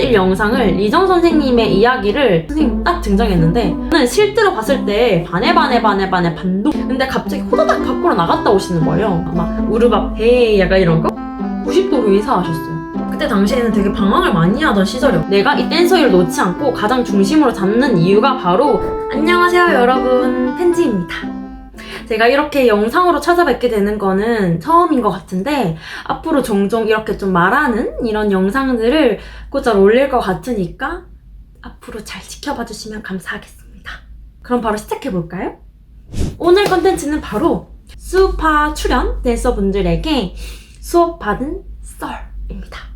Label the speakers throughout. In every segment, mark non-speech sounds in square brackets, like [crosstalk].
Speaker 1: 1 영상을 이정 선생님의 이야기를 선생님 딱 등장했는데 저는 실제로 봤을 때 반에 반에 반에 반에 반동 근데 갑자기 호다닥 밖으로 나갔다 오시는 거예요. 막 우르밥 헤이 약간 이런 거? 90도로 인사하셨어요. 그때 당시에는 되게 방황을 많이 하던 시절이요. 내가 이 댄서를 놓지 않고 가장 중심으로 잡는 이유가 바로 안녕하세요 여러분. 펜지입니다 제가 이렇게 영상으로 찾아뵙게 되는 거는 처음인 것 같은데 앞으로 종종 이렇게 좀 말하는 이런 영상들을 곧잘 올릴 것 같으니까 앞으로 잘 지켜봐 주시면 감사하겠습니다. 그럼 바로 시작해 볼까요? 오늘 컨텐츠는 바로 수파 출연 댄서분들에게 수업 받은 썰입니다.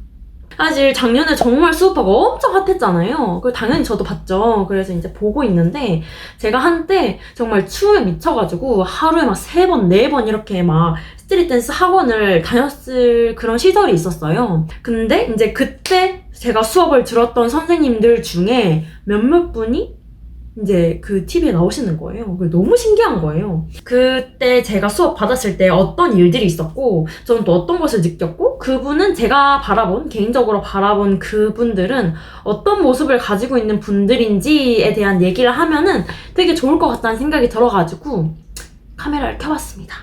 Speaker 1: 사실 작년에 정말 수업파가 엄청 핫했잖아요. 그 당연히 저도 봤죠. 그래서 이제 보고 있는데 제가 한때 정말 춤에 미쳐가지고 하루에 막 세 번, 네 번 이렇게 막 스트릿 댄스 학원을 다녔을 그런 시절이 있었어요. 근데 이제 그때 제가 수업을 들었던 선생님들 중에 몇몇 분이 이제 그 TV에 나오시는 거예요. 너무 신기한 거예요. 그때 제가 수업 받았을 때 어떤 일들이 있었고, 저는 또 어떤 것을 느꼈고, 그분은 제가 바라본, 개인적으로 바라본 그분들은 어떤 모습을 가지고 있는 분들인지에 대한 얘기를 하면은 되게 좋을 것 같다는 생각이 들어가지고, 카메라를 켜봤습니다.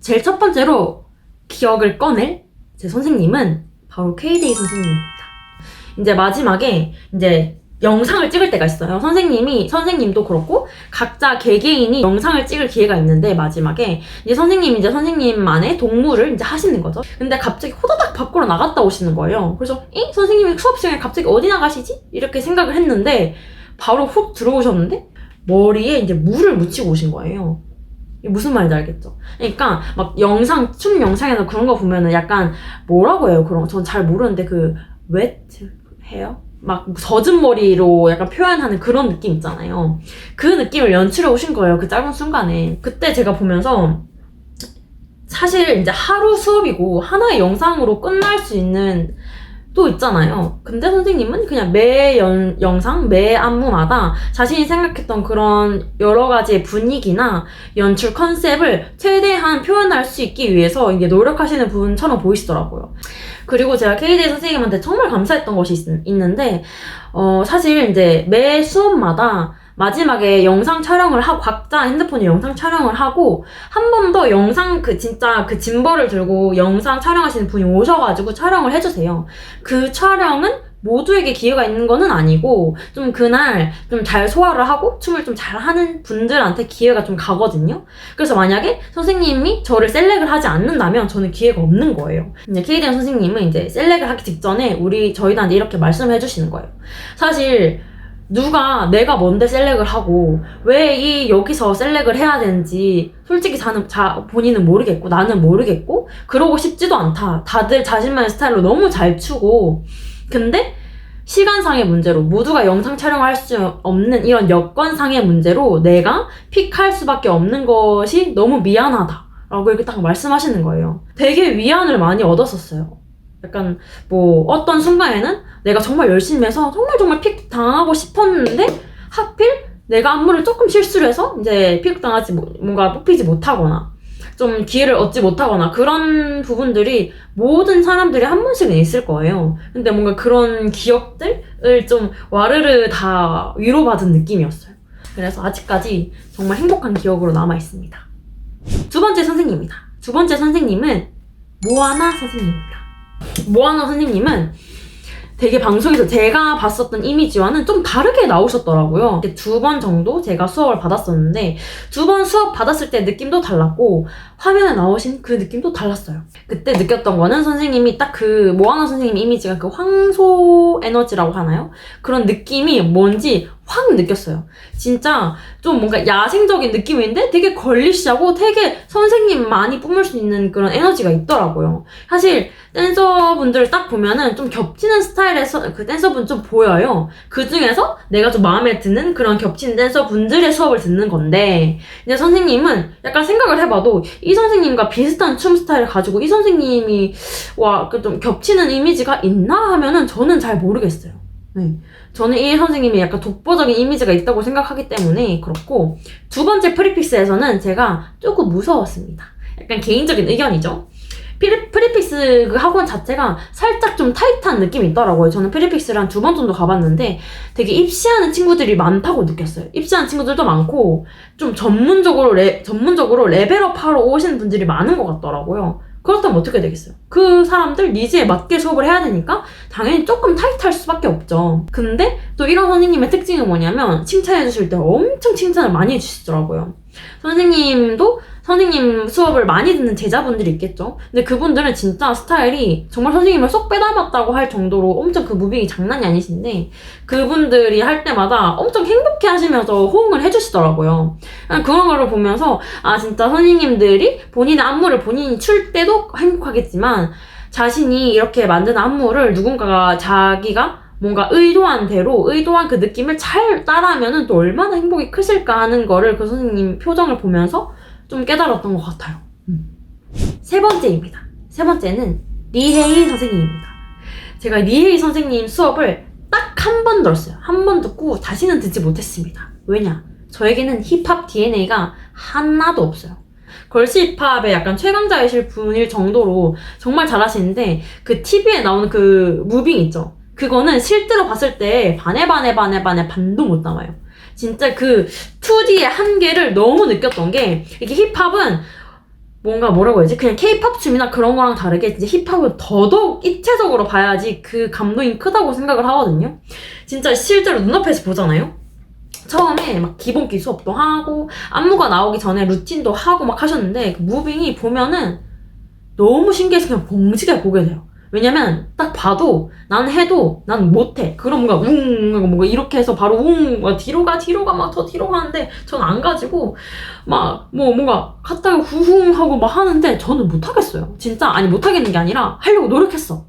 Speaker 1: 제일 첫 번째로 기억을 꺼낼 제 선생님은 바로 KDA 선생님입니다. 이제 마지막에 이제 영상을 찍을 때가 있어요. 선생님이, 선생님도 그렇고, 각자 개개인이 영상을 찍을 기회가 있는데, 마지막에, 이제 선생님이 이제 선생님만의 동물을 이제 하시는 거죠. 근데 갑자기 호다닥 밖으로 나갔다 오시는 거예요. 그래서, 이? 선생님이 수업 시간에 갑자기 어디 나가시지? 이렇게 생각을 했는데, 바로 훅 들어오셨는데, 머리에 이제 물을 묻히고 오신 거예요. 무슨 말인지 알겠죠? 그러니까, 막 영상, 춤 영상에서 그런 거 보면은 약간, 뭐라고 해요? 그런 거. 전 잘 모르는데, 그, 웨트 헤어? 막 젖은 머리로 약간 표현하는 그런 느낌 있잖아요. 그 느낌을 연출해 오신 거예요. 그 짧은 순간에. 그때 제가 보면서 사실 이제 하루 수업이고 하나의 영상으로 끝날 수 있는 또 있잖아요. 근데 선생님은 그냥 매 연, 영상, 매 안무마다 자신이 생각했던 그런 여러 가지의 분위기나 연출 컨셉을 최대한 표현할 수 있기 위해서 이게 노력하시는 분처럼 보이시더라고요. 그리고 제가 KD 선생님한테 정말 감사했던 것이 있, 는데 어, 사실 이제 매 수업마다 마지막에 영상 촬영을 하고 각자 핸드폰에 영상 촬영을 하고 한 번 더 영상 그 진짜 그 짐벌을 들고 영상 촬영하시는 분이 오셔가지고 촬영을 해주세요. 그 촬영은 모두에게 기회가 있는 거는 아니고 좀 그날 좀 잘 소화를 하고 춤을 좀 잘하는 분들한테 기회가 좀 가거든요. 그래서 만약에 선생님이 저를 셀렉을 하지 않는다면 저는 기회가 없는 거예요. 이제 KDM 선생님은 이제 셀렉을 하기 직전에 우리 저희한테 이렇게 말씀해 주시는 거예요. 사실 누가 내가 뭔데 셀렉을 하고 왜 이 여기서 셀렉을 해야 되는지 솔직히 자는 자 본인은 모르겠고 나는 모르겠고 그러고 싶지도 않다. 다들 자신만의 스타일로 너무 잘 추고 근데 시간상의 문제로 모두가 영상 촬영을 할 수 없는 이런 여건상의 문제로 내가 픽할 수밖에 없는 것이 너무 미안하다. 라고 이렇게 딱 말씀하시는 거예요. 되게 위안을 많이 얻었었어요. 약간 뭐 어떤 순간에는 내가 정말 열심히 해서 정말 정말 픽 당하고 싶었는데 하필 내가 안무를 조금 실수를 해서 이제 픽 당하지 못- 뭔가 뽑히지 못하거나 좀 기회를 얻지 못하거나 그런 부분들이 모든 사람들이 한 번씩은 있을 거예요. 근데 뭔가 그런 기억들을 좀 와르르 다 위로받은 느낌이었어요. 그래서 아직까지 정말 행복한 기억으로 남아 있습니다. 두 번째 선생님입니다. 두 번째 선생님은 모아나 선생님입니다. 모아나 선생님은 되게 방송에서 제가 봤었던 이미지와는 좀 다르게 나오셨더라고요. 두 번 정도 제가 수업을 받았었는데 두 번 수업 받았을 때 느낌도 달랐고 화면에 나오신 그 느낌도 달랐어요. 그때 느꼈던 거는 선생님이 딱 그 모아나 선생님 이미지가 그 황소 에너지라고 하나요? 그런 느낌이 뭔지 확 느꼈어요. 진짜 좀 뭔가 야생적인 느낌인데 되게 걸리시하고 되게 선생님만이 뿜을 수 있는 그런 에너지가 있더라고요. 사실 댄서분들 딱 보면은 좀 겹치는 스타일의 서- 그 댄서분 좀 보여요. 그 중에서 내가 좀 마음에 드는 그런 겹치는 댄서분들의 수업을 듣는 건데, 이제 선생님은 약간 생각을 해봐도 이 선생님과 비슷한 춤 스타일을 가지고 이 선생님이 와, 그좀 겹치는 이미지가 있나 하면은 저는 잘 모르겠어요. 네. 저는 이 선생님이 약간 독보적인 이미지가 있다고 생각하기 때문에 그렇고, 두 번째 프리픽스에서는 제가 조금 무서웠습니다. 약간 개인적인 의견이죠. 프리, 프리픽스 그 학원 자체가 살짝 좀 타이트한 느낌이 있더라고요. 저는 프리픽스를 한 두 번 정도 가봤는데 되게 입시하는 친구들이 많다고 느꼈어요. 입시하는 친구들도 많고 좀 전문적으로 레, 전문적으로 레벨업하러 오시는 분들이 많은 것 같더라고요. 그렇다면 어떻게 되겠어요? 그 사람들 니즈에 맞게 수업을 해야 되니까 당연히 조금 타이트할 수밖에 없죠. 근데 또 이런 선생님의 특징은 뭐냐면 칭찬해 주실 때 엄청 칭찬을 많이 해주시더라고요. 선생님도 선생님 수업을 많이 듣는 제자분들이 있겠죠. 근데 그분들은 진짜 스타일이 정말 선생님을 쏙 빼닮았다고 할 정도로 엄청 그 무빙이 장난이 아니신데 그분들이 할 때마다 엄청 행복해 하시면서 호응을 해주시더라고요. 그런 걸 보면서 아 진짜 선생님들이 본인의 안무를 본인이 출 때도 행복하겠지만 자신이 이렇게 만든 안무를 누군가가 자기가 뭔가 의도한 대로 의도한 그 느낌을 잘 따라하면은 또 얼마나 행복이 크실까 하는 거를 그 선생님 표정을 보면서 좀 깨달았던 것 같아요. 음. 세 번째입니다. 세 번째는 리헤이 선생님입니다. 제가 리헤이 선생님 수업을 딱 한 번 들었어요. 한 번 듣고 다시는 듣지 못했습니다. 왜냐? 저에게는 힙합 DNA가 하나도 없어요. 걸시 힙합의 약간 최강자이실 분일 정도로 정말 잘하시는데 그 TV에 나오는 그 무빙 있죠? 그거는 실제로 봤을 때 반에 반에 반에 반에 반도 못 남아요. 진짜 그 2D의 한계를 너무 느꼈던 게 이게 힙합은 뭔가 뭐라고 해야지? 그냥 케이팝 춤이나 그런 거랑 다르게 진짜 힙합을 더더욱 입체적으로 봐야지 그 감동이 크다고 생각을 하거든요. 진짜 실제로 눈앞에서 보잖아요? 처음에 막 기본기 수업도 하고 안무가 나오기 전에 루틴도 하고 막 하셨는데 그 무빙이 보면은 너무 신기해서 그냥 봉지게 보게 돼요. 왜냐면 딱 봐도 난 해도 난 못해. 그럼 뭔가 웅 뭔가 이렇게 해서 바로 웅 막 뒤로 가 뒤로 가 막 더 뒤로 가는데 전 안 가지고 막 뭐 뭔가 갔다가 후흥 하고 막 하는데 저는 못 하겠어요. 진짜 아니 못 하겠는 게 아니라 하려고 노력했어.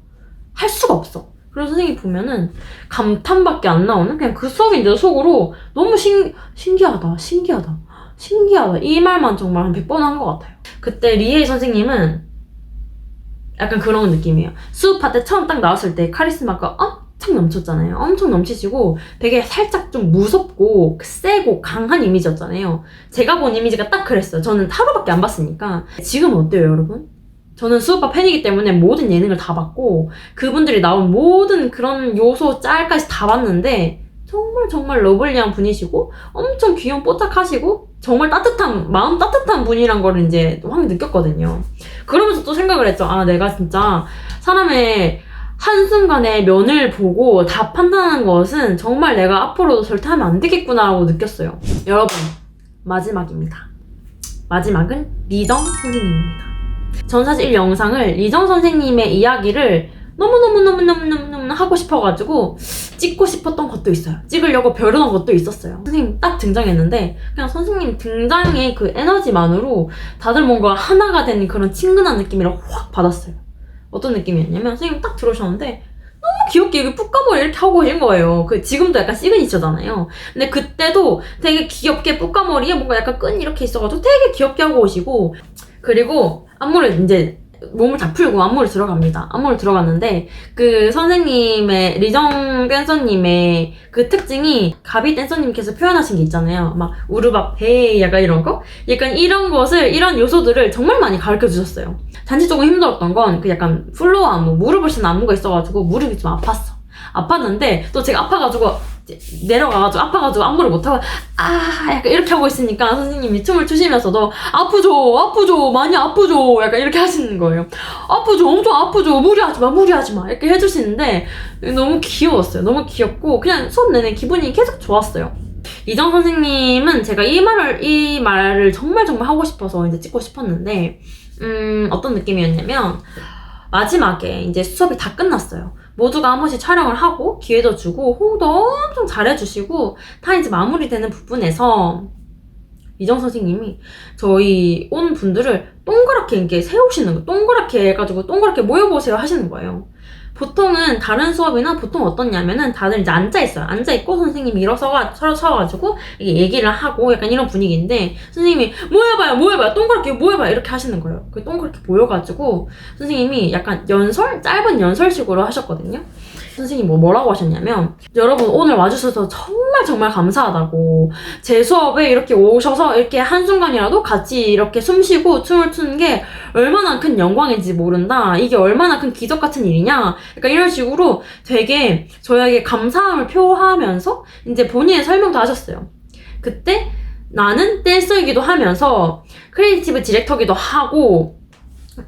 Speaker 1: 할 수가 없어. 그래서 선생님 보면은 감탄밖에 안 나오는 그냥 그 수업인데 속으로 너무 신, 신기하다 신기하다 신기하다 이 말만 정말 한 100번 한 것 같아요. 그때 리에이 선생님은 약간 그런 느낌이에요. 수업할 때 처음 딱 나왔을 때 카리스마가 엄청 넘쳤잖아요. 엄청 넘치시고 되게 살짝 좀 무섭고 세고 강한 이미지였잖아요. 제가 본 이미지가 딱 그랬어요. 저는 하루밖에 안 봤으니까. 지금 어때요, 여러분? 저는 수업파 팬이기 때문에 모든 예능을 다 봤고 그분들이 나온 모든 그런 요소 짤까지 다 봤는데 정말 정말 러블리한 분이시고 엄청 귀여운 뽀짝하시고 정말 따뜻한 마음 따뜻한 분이란 걸 이제 확 느꼈거든요. 그러면서 또 생각을 했죠. 아 내가 진짜 사람의 한순간의 면을 보고 다 판단하는 것은 정말 내가 앞으로도 절대 하면 안 되겠구나라고 느꼈어요. 여러분 마지막입니다. 마지막은 리정 선생님입니다. 전 사실 이 영상을 리정 선생님의 이야기를 너무너무너무너무너무 하고 싶어가지고 찍고 싶었던 것도 있어요. 찍으려고 벼르는 것도 있었어요. 선생님 딱 등장했는데 그냥 선생님 등장의 그 에너지만으로 다들 뭔가 하나가 된 그런 친근한 느낌이라 확 받았어요. 어떤 느낌이었냐면 선생님 딱 들어오셨는데 너무 귀엽게 이렇게 뿔까머리 이렇게 하고 오신 거예요. 그 지금도 약간 시그니처잖아요. 근데 그때도 되게 귀엽게 뿔까머리에 뭔가 약간 끈 이렇게 있어가지고 되게 귀엽게 하고 오시고 그리고 안무를 이제 몸을 다 풀고 안무를 들어갑니다. 안무를 들어갔는데 그 선생님의 리정 댄서님의 그 특징이 가비 댄서님께서 표현하신 게 있잖아요. 막 우르밥 배 약간 이런 거, 약간 이런 것을 이런 요소들을 정말 많이 가르쳐 주셨어요. 단지 조금 힘들었던 건 그 약간 플로어 안무 무릎을 쓰는 안무가 있어가지고 무릎이 좀 아팠어. 아팠는데 또 제가 아파가지고 내려가가지고 아파가지고 안무를 못하고 아 약간 이렇게 하고 있으니까 선생님이 춤을 추시면서도 아프죠 아프죠 많이 아프죠 약간 이렇게 하시는 거예요. 아프죠 엄청 아프죠 무리하지 마 무리하지 마 이렇게 해주시는데 너무 귀여웠어요. 너무 귀엽고 그냥 수업 내내 기분이 계속 좋았어요. 이정 선생님은 제가 이 말을 이 말을 정말 정말 하고 싶어서 이제 찍고 싶었는데 음 어떤 느낌이었냐면 마지막에 이제 수업이 다 끝났어요. 모두가 한 번씩 촬영을 하고 기회도 주고 호응도 엄청 잘해주시고 다 이제 마무리되는 부분에서 이정 선생님이 저희 온 분들을 동그랗게 이렇게 세우시는 거 동그랗게 해가지고 동그랗게 모여보세요 하시는 거예요. 보통은 다른 수업이나 보통 어떻냐면은 다들 이제 앉아있어요. 앉아있고 선생님이 일어서가, 서가지고 얘기를 하고 약간 이런 분위기인데 선생님이 모여봐요, 모여봐요, 동그랗게 모여봐요 이렇게 하시는 거예요. 그 동그랗게 모여가지고 선생님이 약간 연설? 짧은 연설식으로 하셨거든요. 선생님 뭐 뭐라고 하셨냐면 여러분 오늘 와주셔서 정말 정말 감사하다고 제 수업에 이렇게 오셔서 이렇게 한순간이라도 같이 이렇게 숨 쉬고 춤을 추는 게 얼마나 큰 영광인지 모른다. 이게 얼마나 큰 기적 같은 일이냐. 약간 이런 식으로 되게 저에게 감사함을 표하면서 이제 본인의 설명도 하셨어요. 그때 나는 댄서이기도 하면서 크리에이티브 디렉터기도 하고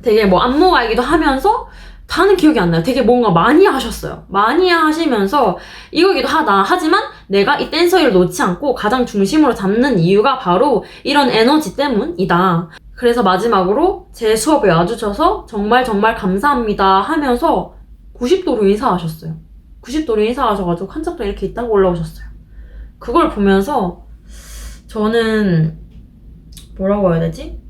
Speaker 1: 되게 뭐 안무가이기도 하면서 다는 기억이 안 나요. 되게 뭔가 많이 하셨어요. 많이 하시면서 이거기도 하다. 하지만 내가 이 댄서 일을 놓지 않고 가장 중심으로 잡는 이유가 바로 이런 에너지 때문이다. 그래서 마지막으로 제 수업에 와주셔서 정말 정말 감사합니다 하면서 90도로 인사하셨어요. 90도로 인사하셔가지고 한짝도 이렇게 있다가 올라오셨어요. 그걸 보면서 저는 뭐라고 해야 되지?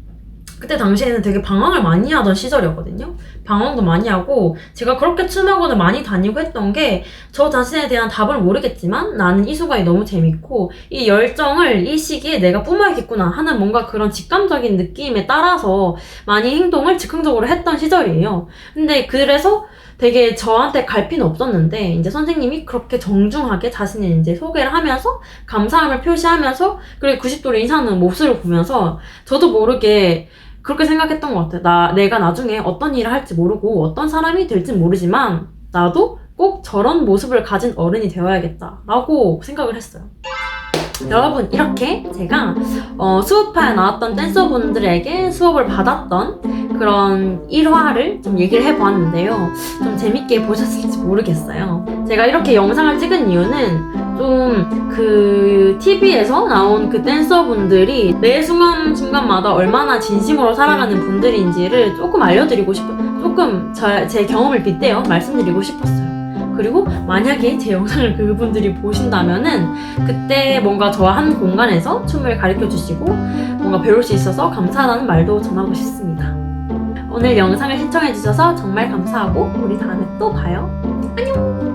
Speaker 1: 그때 당시에는 되게 방황을 많이 하던 시절이었거든요. 방황도 많이 하고 제가 그렇게 춤학원을 많이 다니고 했던 게 저 자신에 대한 답을 모르겠지만 나는 이수가이 너무 재밌고 이 열정을 이 시기에 내가 뿜어야겠구나 하는 뭔가 그런 직감적인 느낌에 따라서 많이 행동을 즉흥적으로 했던 시절이에요. 근데 그래서 되게 저한테 갈피는 없었는데 이제 선생님이 그렇게 정중하게 자신을 이제 소개를 하면서 감사함을 표시하면서 그리고 90도로 인사하는 모습을 보면서 저도 모르게 그렇게 생각했던 것 같아요. 나, 내가 나중에 어떤 일을 할지 모르고 어떤 사람이 될지 모르지만 나도 꼭 저런 모습을 가진 어른이 되어야겠다 라고 생각을 했어요. 여러분, 이렇게 제가 어, 수업파에 나왔던 댄서분들에게 수업을 받았던 그런 일화를 좀 얘기를 해보았는데요. 좀 재밌게 보셨을지 모르겠어요. 제가 이렇게 영상을 찍은 이유는 좀 그 TV에서 나온 그 댄서분들이 매 순간 순간마다 얼마나 진심으로 살아가는 분들인지를 조금 알려드리고 싶어, 조금 저, 제 경험을 빗대어 말씀드리고 싶었어요. 그리고 만약에 제 영상을 [laughs] 그분들이 보신다면은 그때 뭔가 저와 한 공간에서 춤을 가르쳐 주시고 뭔가 배울 수 있어서 감사하다는 말도 전하고 싶습니다. 오늘 영상을 시청해 주셔서 정말 감사하고 우리 다음에 또 봐요. 안녕!